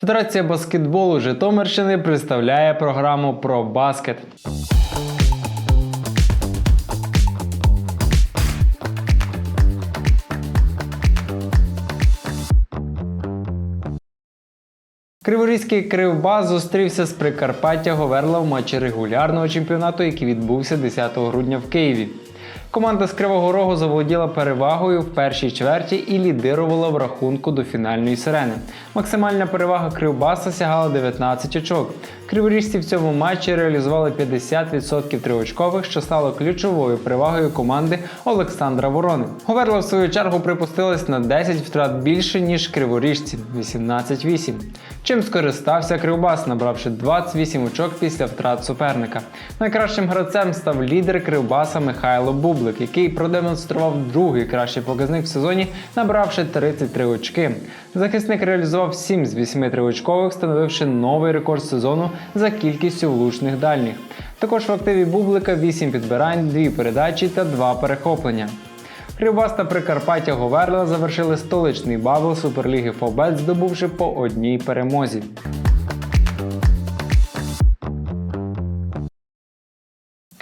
Федерація баскетболу Житомирщини представляє програму про баскет. Криворізький кривбас зустрівся з Прикарпаття Говерла в матчі регулярного чемпіонату, який відбувся 10 грудня в Києві. Команда з Кривого Рогу заволоділа перевагою в першій чверті і лідирувала в рахунку до фінальної сирени. Максимальна перевага Кривбаса сягала 19 очок. Криворіжці в цьому матчі реалізували 50% триочкових, що стало ключовою перевагою команди Олександра Ворони. Говерла в свою чергу припустилась на 10 втрат більше, ніж криворіжці 18-8. Чим скористався Кривбас, набравши 28 очок після втрат суперника. Найкращим гравцем став лідер Кривбаса Михайло Бублик, який продемонстрував другий кращий показник в сезоні, набравши 33 очки. Захисник реалізував 7 з 8 триочкових, встановивши новий рекорд сезону за кількістю влучних дальніх. Також в активі Бублика 8 підбирань, 2 передачі та 2 перехоплення. Кривбас та Прикарпаття Говерла завершили столичний бабл Суперліги Фобет, здобувши по одній перемозі.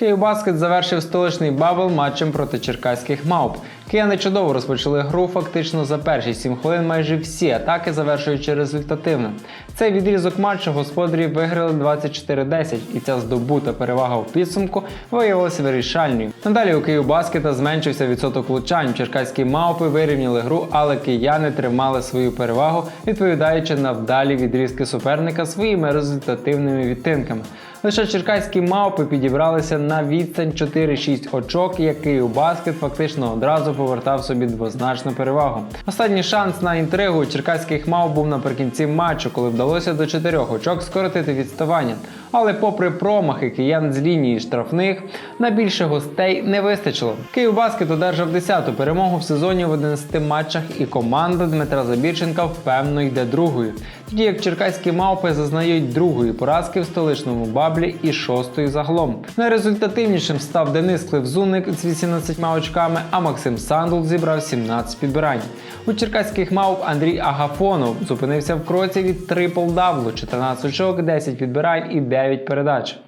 Київбаскет завершив столичний бабл матчем проти черкаських мавп. Кияни чудово розпочали гру фактично за перші 7 хвилин майже всі атаки завершуючи результативно. Цей відрізок матчу господарі виграли 24-10, і ця здобута перевага в підсумку виявилася вирішальною. Надалі у Київбаскета зменшився відсоток влучань. Черкаські мавпи вирівняли гру, але кияни тримали свою перевагу, відповідаючи на вдалі відрізки суперника своїми результативними відтинками. Лише черкаські мавпи підібралися на відстань 4-6 очок, який у баскет фактично одразу повертав собі двозначну перевагу. Останній шанс на інтригу черкаських мав був наприкінці матчу, коли вдалося до 4 очок скоротити відставання. Але попри промахи киян з лінії штрафних, на більше гостей не вистачило. Київбаскет одержав 10-ту перемогу в сезоні в 11 матчах, і команда Дмитра Забірченка впевнено йде другою. Тоді як черкаські мавпи зазнають другої поразки в столичному баблі і шостої загалом. Найрезультативнішим став Денис Кливзуник з 18 очками, а Максим Сандул зібрав 17 підбирань. У черкаських мавп Андрій Агафонов зупинився в кроці від трипл даблу 14 очок, 10 підбирань і 9 передач.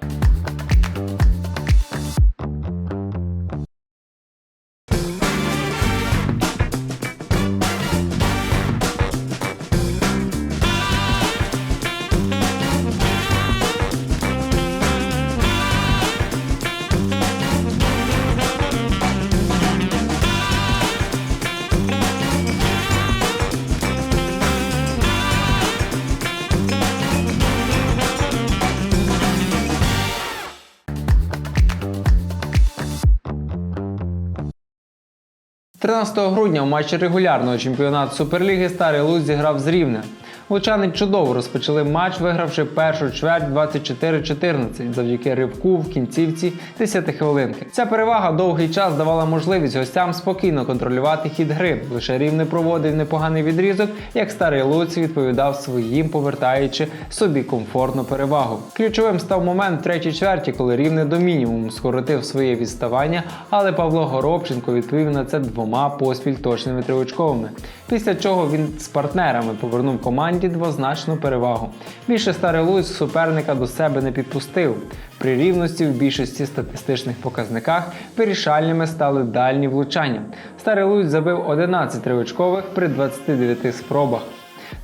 13 грудня в матчі регулярного чемпіонату Суперліги Старий Луз зіграв з Рівне. Лучани чудово розпочали матч, вигравши першу чверть 24-14 завдяки ривку в кінцівці 10 хвилинки. Ця перевага довгий час давала можливість гостям спокійно контролювати хід гри. Лише рівне проводив непоганий відрізок, як старий Луць відповідав своїм, повертаючи собі комфортну перевагу. Ключовим став момент в третій чверті, коли рівне до мінімуму скоротив своє відставання, але Павло Горобченко відповів на це двома поспіль точними триочковими. Після чого він з партнерами повернув команді двозначну перевагу. Більше старий Луць суперника до себе не підпустив. При рівності в більшості статистичних показниках вирішальними стали дальні влучання. Старий Луць забив 11 триочкових при 29 спробах.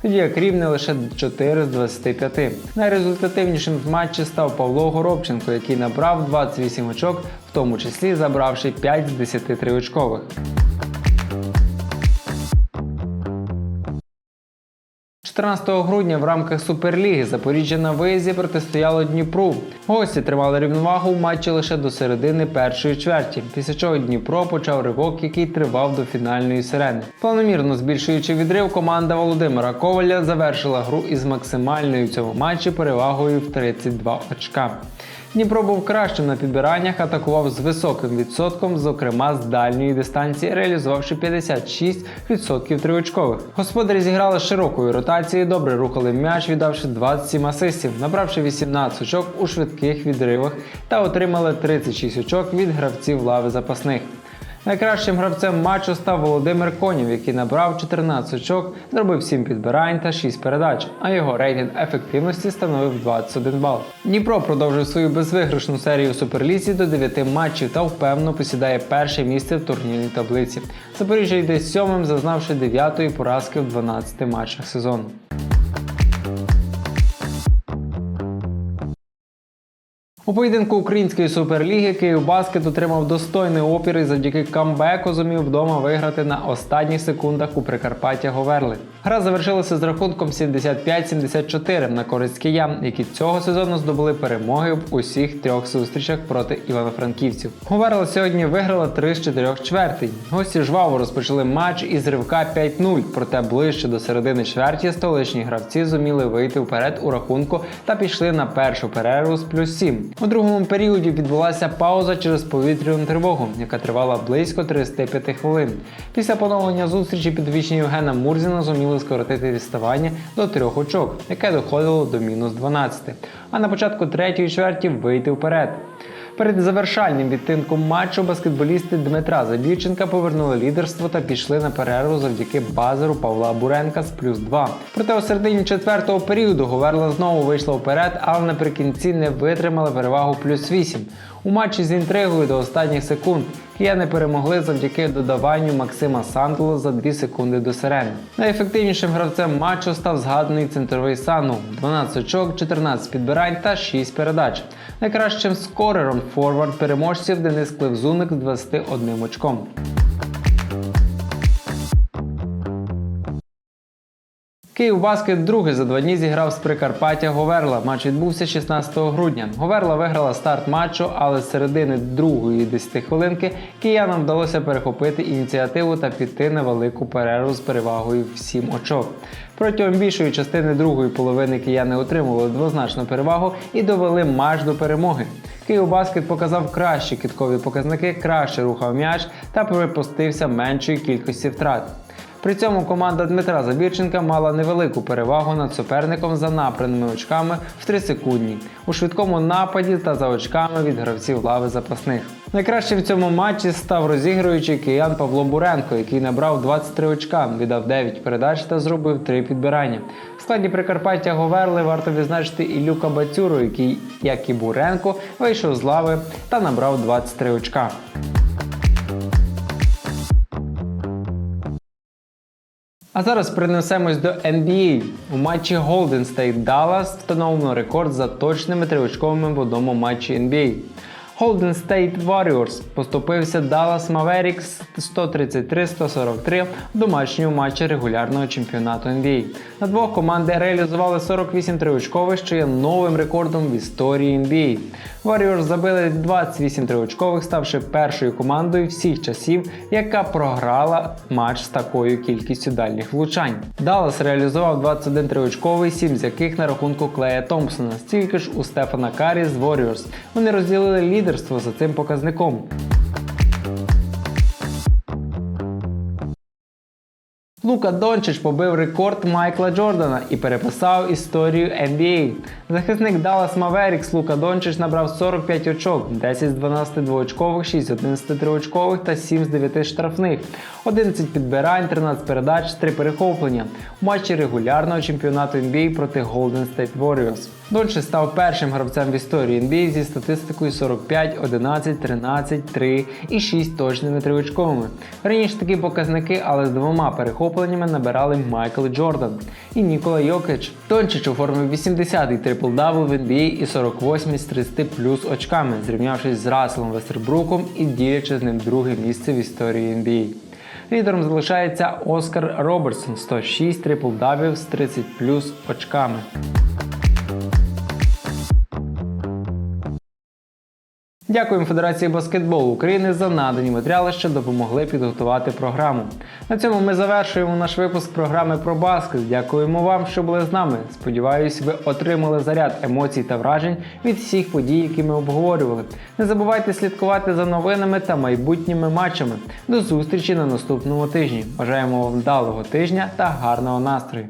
Тоді як рівне лише 4 з 25. Найрезультативнішим в матчі став Павло Горобченко, який набрав 28 очок, в тому числі забравши 5 з 10 триочкових. 14 грудня в рамках Суперліги Запоріжжя на виїзді протистояло Дніпру. Гості тримали рівновагу в матчі лише до середини першої чверті, після чого Дніпро почав ривок, який тривав до фінальної сирени. Планомірно збільшуючи відрив, команда Володимира Коваля завершила гру із максимальною в цьому матчі перевагою в 32 очка. Дніпро був кращим на підбираннях, атакував з високим відсотком, зокрема з дальньої дистанції, реалізувавши 56% триочкових. Господарі зіграли широкою ротацією, добре рухали м'яч, віддавши 27 асистів, набравши 18 очок у швидких відривах та отримали 36 очок від гравців лави запасних. Найкращим гравцем матчу став Володимир Конів, який набрав 14 очок, зробив 7 підбирань та 6 передач, а його рейтинг ефективності становив 21 бал. Дніпро продовжив свою безвиграшну серію у Суперлізі до 9 матчів та впевнено посідає перше місце в турнірній таблиці. Запоріжжя йде сьомим, зазнавши 9-ї поразки в 12 матчах сезону. У поєдинку української суперліги Київбаскет отримав достойний опір і завдяки камбеку зумів вдома виграти на останніх секундах у Прикарпаття Говерли. Гра завершилася з рахунком 75-74 на користь киян, які цього сезону здобули перемоги в усіх трьох зустрічах проти івано-франківців. Говерла сьогодні виграла 3 з 4 чвертей. Гості жваво розпочали матч із ривка 5-0, проте ближче до середини чверті столичні гравці зуміли вийти вперед у рахунку та пішли на першу перерву з плюс 7. У другому періоді відбулася пауза через повітряну тривогу, яка тривала близько 35 хвилин. Після поновлення зустрічі підвищення Євгена Мурзіна зуміли скоротити відставання до трьох очок, яке доходило до мінус 12. А на початку третьої чверті вийти вперед. Перед завершальним відтинком матчу баскетболісти Дмитра Забірченка повернули лідерство та пішли на перерву завдяки базеру Павла Буренка з плюс 2. Проте у середині четвертого періоду Говерла знову вийшла вперед, але наприкінці не витримали перевагу плюс 8. У матчі з інтригою до останніх секунд кияни перемогли завдяки додаванню Максима Сандло за 2 секунди до сирени. Найефективнішим гравцем матчу став згаданий центровий Сану 12 очок, 14 підбирань та 6 передач. Найкращим скорером форвард переможців Денис Клевзуник з 21 очком. Київбаскет другий за два дні зіграв з Прикарпаття Говерла. Матч відбувся 16 грудня. Говерла виграла старт матчу, але з середини другої 10 хвилинки киянам вдалося перехопити ініціативу та піти на велику перерву з перевагою в 7 очок. Протягом більшої частини другої половини кияни отримували двозначну перевагу і довели матч до перемоги. Київбаскет показав кращі кіткові показники, краще рухав м'яч та припустився меншої кількості втрат. При цьому команда Дмитра Забірченка мала невелику перевагу над суперником за набраними очками в 3 секундні у швидкому нападі та за очками від гравців лави запасних. Найкращим в цьому матчі став розігруючий киян Павло Буренко, який набрав 23 очка, віддав 9 передач та зробив 3 підбирання. В складі Прикарпаття Говерли варто відзначити і Люка Бацюру, який, як і Буренко, вийшов з лави та набрав 23 очка. А зараз перенесемось до NBA. У матчі Golden State Dallas встановлено рекорд за точними тривочковими в одному матчі NBA. Golden State Warriors поступився Dallas Mavericks 133-143 в домашньому матчі регулярного чемпіонату NBA. На двох команди реалізували 48 триочкових, що є новим рекордом в історії NBA. Warriors забили 28 триочкових, ставши першою командою всіх часів, яка програла матч з такою кількістю дальніх влучань. Даллас реалізував 21 триочковий, 7 з яких на рахунку Клея Томпсона, стільки ж у Стефана Карі з Warriors. Вони розділили лідерство за цим показником. Лука Дончич побив рекорд Майкла Джордана і переписав історію NBA. Захисник Dallas Mavericks Лука Дончич набрав 45 очок, 10 з 12 двоочкових, 6 з 11 триочкових та 7 з 9 штрафних, 11 підбирань, 13 передач, 3 перехоплення у матчі регулярного чемпіонату NBA проти Golden State Warriors. Дончич став першим гравцем в історії NBA зі статистикою 45, 11, 13, 3 і 6 точними триочковими. Раніше такі показники, але з двома перехопленнями набирали Майкл Джордан і Нікола Йокич. Дончич оформив 80-й трипл-дабл в NBA і 48 з 30 плюс очками, зрівнявшись з Расселом Вестербруком і ділячи з ним друге місце в історії NBA. Лідером залишається Оскар Робертсон 106 трипл-дабів з 30 плюс очками. Дякуємо Федерації баскетболу України за надані матеріали, що допомогли підготувати програму. На цьому ми завершуємо наш випуск програми про баскет. Дякуємо вам, що були з нами. Сподіваюсь, ви отримали заряд емоцій та вражень від всіх подій, які ми обговорювали. Не забувайте слідкувати за новинами та майбутніми матчами. До зустрічі на наступному тижні. Бажаємо вам вдалого тижня та гарного настрою.